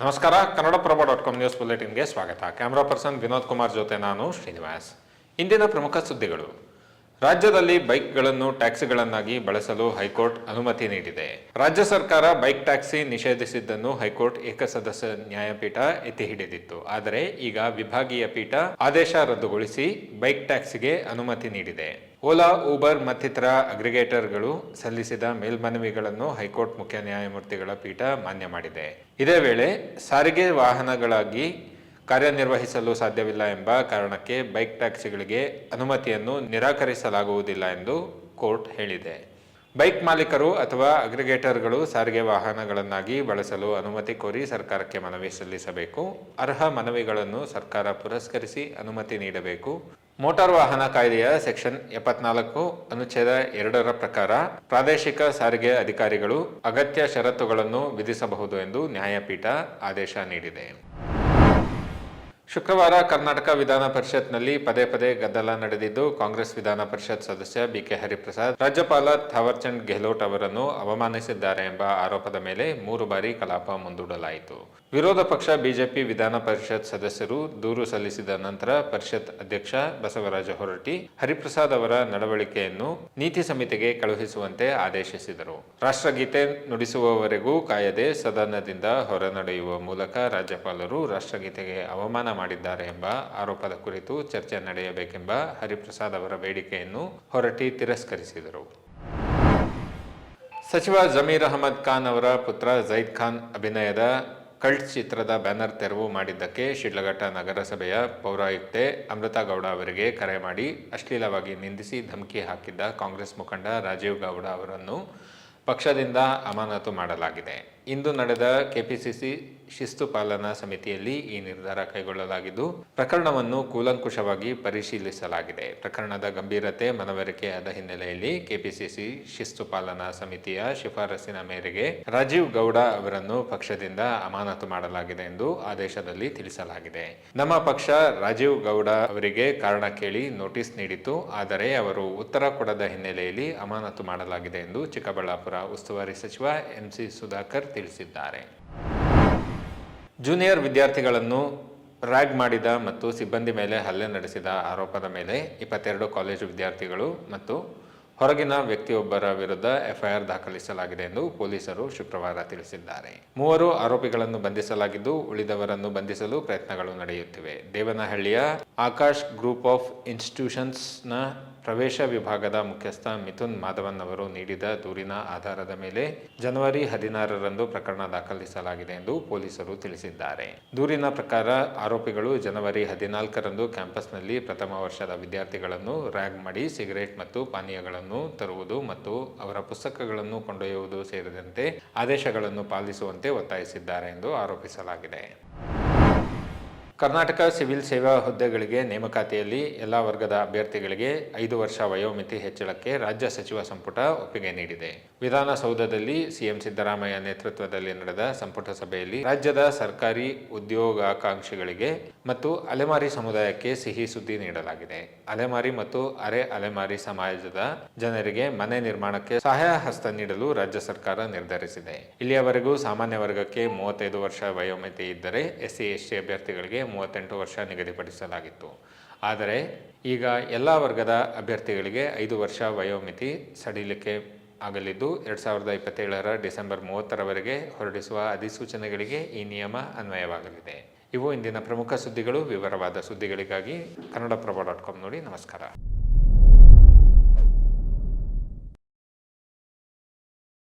ನಮಸ್ಕಾರ Kannadaprabha dot com news ಬುಲೆಟಿನ್ಗೆ ಸ್ವಾಗತ. ಕ್ಯಾಮರಾ ಪರ್ಸನ್ ವಿನೋದ್ ಕುಮಾರ್ ಜೊತೆ ನಾನು ಶ್ರೀನಿವಾಸ್. ಇಂದಿನ ಪ್ರಮುಖ ಸುದ್ದಿಗಳು. ರಾಜ್ಯದಲ್ಲಿ ಬೈಕ್ಗಳನ್ನು, ಟ್ಯಾಕ್ಸಿಗಳನ್ನಾಗಿ ಬಳಸಲು ಹೈಕೋರ್ಟ್ ಅನುಮತಿ ನೀಡಿದೆ. ರಾಜ್ಯ ಸರ್ಕಾರ ಬೈಕ್ ಟ್ಯಾಕ್ಸಿ ನಿಷೇಧಿಸಿದ್ದನ್ನು ಹೈಕೋರ್ಟ್ ಏಕಸದಸ್ಯ ನ್ಯಾಯಪೀಠ ಎತ್ತಿ ಹಿಡಿದಿತ್ತು ಆದರೆ ಈಗ ವಿಭಾಗೀಯ ಪೀಠ ಆದೇಶ ರದ್ದುಗೊಳಿಸಿ ಬೈಕ್ ಟ್ಯಾಕ್ಸಿಗೆ ಅನುಮತಿ ನೀಡಿದೆ. ಓಲಾ, ಊಬರ್ ಮತ್ತಿತರ ಅಗ್ರಿಗೇಟರ್ಗಳು ಸಲ್ಲಿಸಿದ ಮೇಲ್ಮನವಿಗಳನ್ನು ಹೈಕೋರ್ಟ್ ಮುಖ್ಯ ನ್ಯಾಯಮೂರ್ತಿಗಳ ಪೀಠ ಮಾನ್ಯ ಮಾಡಿದೆ. ಇದೇ ವೇಳೆ ಸಾರಿಗೆ ವಾಹನಗಳಾಗಿ ಕಾರ್ಯನಿರ್ವಹಿಸಲು ಸಾಧ್ಯವಿಲ್ಲ ಎಂಬ ಕಾರಣಕ್ಕೆ ಬೈಕ್ ಟ್ಯಾಕ್ಸಿಗಳಿಗೆ ಅನುಮತಿಯನ್ನು ನಿರಾಕರಿಸಲಾಗುವುದಿಲ್ಲ ಎಂದು ಕೋರ್ಟ್ ಹೇಳಿದೆ. ಬೈಕ್ ಮಾಲೀಕರು ಅಥವಾ ಅಗ್ರಿಗೇಟರ್ಗಳು ಸಾರಿಗೆ ವಾಹನಗಳನ್ನಾಗಿ ಬಳಸಲು ಅನುಮತಿ ಕೋರಿ ಸರ್ಕಾರಕ್ಕೆ ಮನವಿ ಸಲ್ಲಿಸಬೇಕು. ಅರ್ಹ ಮನವಿಗಳನ್ನು ಸರ್ಕಾರ ಪುರಸ್ಕರಿಸಿ ಅನುಮತಿ ನೀಡಬೇಕು. ಮೋಟಾರ್ ವಾಹನ ಕಾಯ್ದೆಯ ಸೆಕ್ಷನ್ ಎಪ್ಪತ್ನಾಲ್ಕು, ಅನುಚ್ಛೇದ ಎರಡರ ಪ್ರಕಾರ ಪ್ರಾದೇಶಿಕ ಸಾರಿಗೆ ಅಧಿಕಾರಿಗಳು ಅಗತ್ಯ ಷರತ್ತುಗಳನ್ನು ವಿಧಿಸಬಹುದು ಎಂದು ನ್ಯಾಯಪೀಠ ಆದೇಶ ನೀಡಿದೆ. ಶುಕ್ರವಾರ ಕರ್ನಾಟಕ ವಿಧಾನ ಪರಿಷತ್ನಲ್ಲಿ ಪದೇ ಪದೇ ಗದ್ದಲ ನಡೆದಿದ್ದು ಕಾಂಗ್ರೆಸ್ ವಿಧಾನ ಪರಿಷತ್ ಸದಸ್ಯ ಬಿಕೆ ಹರಿಪ್ರಸಾದ್, ರಾಜ್ಯಪಾಲ ಥಾವರ್ಚಂದ್ ಗೆಹ್ಲೋಟ್ ಅವರನ್ನು ಅವಮಾನಿಸಿದ್ದಾರೆ ಎಂಬ ಆರೋಪದ ಮೇಲೆ ಮೂರು ಬಾರಿ ಕಲಾಪ ಮುಂದೂಡಲಾಯಿತು. ವಿರೋಧ ಪಕ್ಷ ಬಿಜೆಪಿ ವಿಧಾನ ಪರಿಷತ್ ಸದಸ್ಯರು ದೂರು ಸಲ್ಲಿಸಿದ ನಂತರ ಪರಿಷತ್ ಅಧ್ಯಕ್ಷ ಬಸವರಾಜ ಹೊರಟಿ ಹರಿಪ್ರಸಾದ್ ಅವರ ನಡವಳಿಕೆಯನ್ನು ನೀತಿ ಸಮಿತಿಗೆ ಕಳುಹಿಸುವಂತೆ ಆದೇಶಿಸಿದರು. ರಾಷ್ಟ್ರಗೀತೆ ನುಡಿಸುವವರೆಗೂ ಕಾಯದೆ ಸದನದಿಂದ ಹೊರನಡೆಯುವ ಮೂಲಕ ರಾಜ್ಯಪಾಲರು ರಾಷ್ಟ್ರಗೀತೆಗೆ ಅವಮಾನ ಮಾಡಿದ್ದಾರೆ ಎಂಬ ಆರೋಪದ ಕುರಿತು ಚರ್ಚೆ ನಡೆಯಬೇಕೆಂಬ ಹರಿಪ್ರಸಾದ್ ಅವರ ಬೇಡಿಕೆಯನ್ನು ಹೊರಟಿ ತಿರಸ್ಕರಿಸಿದರು. ಸಚಿವ ಜಮೀರ್ ಅಹಮದ್ ಖಾನ್ ಅವರ ಪುತ್ರ ಜೈದ್ ಖಾನ್ ಅಭಿನಯದ ಕಲ್ಟ್ ಚಿತ್ರದ ಬ್ಯಾನರ್ ತೆರವು ಮಾಡಿದ್ದಕ್ಕೆ ಶಿಡ್ಲಘಟ್ಟ ನಗರಸಭೆಯ ಪೌರಾಯುಕ್ತೆ ಅಮೃತಾ ಗೌಡ ಅವರಿಗೆ ಕರೆ ಮಾಡಿ ಅಶ್ಲೀಲವಾಗಿ ನಿಂದಿಸಿ ಧಮಕಿ ಹಾಕಿದ್ದ ಕಾಂಗ್ರೆಸ್ ಮುಖಂಡ ರಾಜೀವ್ ಗೌಡ ಅವರನ್ನು ಪಕ್ಷದಿಂದ ಅಮಾನತು ಮಾಡಲಾಗಿದೆ. ಇಂದು ನಡೆದ ಕೆಪಿಸಿಸಿ ಶಿಸ್ತು ಪಾಲನಾ ಸಮಿತಿಯಲ್ಲಿ ಈ ನಿರ್ಧಾರ ಕೈಗೊಳ್ಳಲಾಗಿದ್ದು, ಪ್ರಕರಣವನ್ನು ಕೂಲಂಕುಷವಾಗಿ ಪರಿಶೀಲಿಸಲಾಗಿದೆ. ಪ್ರಕರಣದ ಗಂಭೀರತೆ ಮನವರಿಕೆಯಾದ ಹಿನ್ನೆಲೆಯಲ್ಲಿ ಕೆಪಿಸಿಸಿ ಶಿಸ್ತು ಪಾಲನಾ ಸಮಿತಿಯ ಶಿಫಾರಸಿನ ಮೇರೆಗೆ ರಾಜೀವ್ ಗೌಡ ಅವರನ್ನು ಪಕ್ಷದಿಂದ ಅಮಾನತು ಮಾಡಲಾಗಿದೆ ಎಂದು ಆದೇಶದಲ್ಲಿ ತಿಳಿಸಲಾಗಿದೆ. ನಮ್ಮ ಪಕ್ಷ ರಾಜೀವ್ ಗೌಡ ಅವರಿಗೆ ಕಾರಣ ಕೇಳಿ ನೋಟಿಸ್ ನೀಡಿತು ಆದರೆ ಅವರು ಉತ್ತರ ಕೊಡದ ಹಿನ್ನೆಲೆಯಲ್ಲಿ ಅಮಾನತು ಮಾಡಲಾಗಿದೆ ಎಂದು ಚಿಕ್ಕಬಳ್ಳಾಪುರ ಉಸ್ತುವಾರಿ ಸಚಿವ ಎಂಸಿ ಸುಧಾಕರ್ ತಿಳಿಸಿದ್ದಾರೆ. ಜೂನಿಯರ್ ವಿದ್ಯಾರ್ಥಿಗಳನ್ನು ರ್ಯಾಗ್ ಮಾಡಿದ ಮತ್ತು ಸಿಬ್ಬಂದಿ ಮೇಲೆ ಹಲ್ಲೆ ನಡೆಸಿದ ಆರೋಪದ ಮೇಲೆ ಇಪ್ಪತ್ತೆರಡು ಕಾಲೇಜು ವಿದ್ಯಾರ್ಥಿಗಳು ಮತ್ತು ಹೊರಗಿನ ವ್ಯಕ್ತಿಯೊಬ್ಬರ ವಿರುದ್ಧ ಎಫ್ಐಆರ್ ದಾಖಲಿಸಲಾಗಿದೆ ಎಂದು ಪೊಲೀಸರು ಶುಕ್ರವಾರ ತಿಳಿಸಿದ್ದಾರೆ. ಮೂವರು ಆರೋಪಿಗಳನ್ನು ಬಂಧಿಸಲಾಗಿದ್ದು ಉಳಿದವರನ್ನು ಬಂಧಿಸಲು ಪ್ರಯತ್ನಗಳು ನಡೆಯುತ್ತಿವೆ. ದೇವನಹಳ್ಳಿಯ ಆಕಾಶ್ ಗ್ರೂಪ್ ಆಫ್ ಇನ್ಸ್ಟಿಟ್ಯೂಷನ್ಸ್ನ ಪ್ರವೇಶ ವಿಭಾಗದ ಮುಖ್ಯಸ್ಥ ಮಿಥುನ್ ಮಾಧವನ್ ಅವರು ನೀಡಿದ ದೂರಿನ ಆಧಾರದ ಮೇಲೆ ಜನವರಿ ಹದಿನಾರರಂದು ಪ್ರಕರಣ ದಾಖಲಿಸಲಾಗಿದೆ ಎಂದು ಪೊಲೀಸರು ತಿಳಿಸಿದ್ದಾರೆ. ದೂರಿನ ಪ್ರಕಾರ ಆರೋಪಿಗಳು ಜನವರಿ ಹದಿನಾಲ್ಕರಂದು ಕ್ಯಾಂಪಸ್ನಲ್ಲಿ ಪ್ರಥಮ ವರ್ಷದ ವಿದ್ಯಾರ್ಥಿಗಳನ್ನು ರ್ಯಾಗ್ ಮಾಡಿ ಸಿಗರೇಟ್ ಮತ್ತು ಪಾನೀಯಗಳನ್ನು ತರುವುದು ಮತ್ತು ಅವರ ಪುಸ್ತಕಗಳನ್ನು ಕೊಂಡೊಯ್ಯುವುದು ಸೇರಿದಂತೆ ಆದೇಶಗಳನ್ನು ಪಾಲಿಸುವಂತೆ ಒತ್ತಾಯಿಸಿದ್ದಾರೆ ಎಂದು ಆರೋಪಿಸಲಾಗಿದೆ. ಕರ್ನಾಟಕ ಸಿವಿಲ್ ಸೇವಾ ಹುದ್ದೆಗಳಿಗೆ ನೇಮಕಾತಿಯಲ್ಲಿ ಎಲ್ಲ ವರ್ಗದ ಅಭ್ಯರ್ಥಿಗಳಿಗೆ ಐದು ವರ್ಷ ವಯೋಮಿತಿ ಹೆಚ್ಚಳಕ್ಕೆ ರಾಜ್ಯ ಸಚಿವ ಸಂಪುಟ ಒಪ್ಪಿಗೆ ನೀಡಿದೆ. ವಿಧಾನಸೌಧದಲ್ಲಿ ಸಿಎಂ ಸಿದ್ದರಾಮಯ್ಯ ನೇತೃತ್ವದಲ್ಲಿ ನಡೆದ ಸಂಪುಟ ಸಭೆಯಲ್ಲಿ ರಾಜ್ಯದ ಸರ್ಕಾರಿ ಉದ್ಯೋಗಾಕಾಂಕ್ಷಿಗಳಿಗೆ ಮತ್ತು ಅಲೆಮಾರಿ ಸಮುದಾಯಕ್ಕೆ ಸಿಹಿ ಸುದ್ದಿ ನೀಡಲಾಗಿದೆ. ಅಲೆಮಾರಿ ಮತ್ತು ಅರೆ ಅಲೆಮಾರಿ ಸಮಾಜದ ಜನರಿಗೆ ಮನೆ ನಿರ್ಮಾಣಕ್ಕೆ ಸಹಾಯ ಹಸ್ತ ನೀಡಲು ರಾಜ್ಯ ಸರ್ಕಾರ ನಿರ್ಧರಿಸಿದೆ. ಇಲ್ಲಿಯವರೆಗೂ ಸಾಮಾನ್ಯ ವರ್ಗಕ್ಕೆ ಮೂವತ್ತೈದು ವರ್ಷ ವಯೋಮಿತಿ ಇದ್ದರೆ ಎಸ್ಸಿ, ಎಸ್ಟಿ ಅಭ್ಯರ್ಥಿಗಳಿಗೆ ಮೂವತ್ತೆಂಟು ವರ್ಷ ನಿಗದಿಪಡಿಸಲಾಗಿತ್ತು. ಆದರೆ ಈಗ ಎಲ್ಲ ವರ್ಗದ ಅಭ್ಯರ್ಥಿಗಳಿಗೆ ಐದು ವರ್ಷ ವಯೋಮಿತಿ ಸಡಿಲಿಕೆ ಆಗಲಿದ್ದು, ಎರಡು ಸಾವಿರದ ಇಪ್ಪತ್ತೇಳರ ಡಿಸೆಂಬರ್ ಮೂವತ್ತರವರೆಗೆ ಹೊರಡಿಸುವ ಅಧಿಸೂಚನೆಗಳಿಗೆ ಈ ನಿಯಮ ಅನ್ವಯವಾಗಲಿದೆ. ಇವು ಇಂದಿನ ಪ್ರಮುಖ ಸುದ್ದಿಗಳು. ವಿವರವಾದ ಸುದ್ದಿಗಳಿಗಾಗಿ ಕನ್ನಡಪ್ರಭ ಡಾಟ್ ಕಾಮ್ ನೋಡಿ ನಮಸ್ಕಾರ.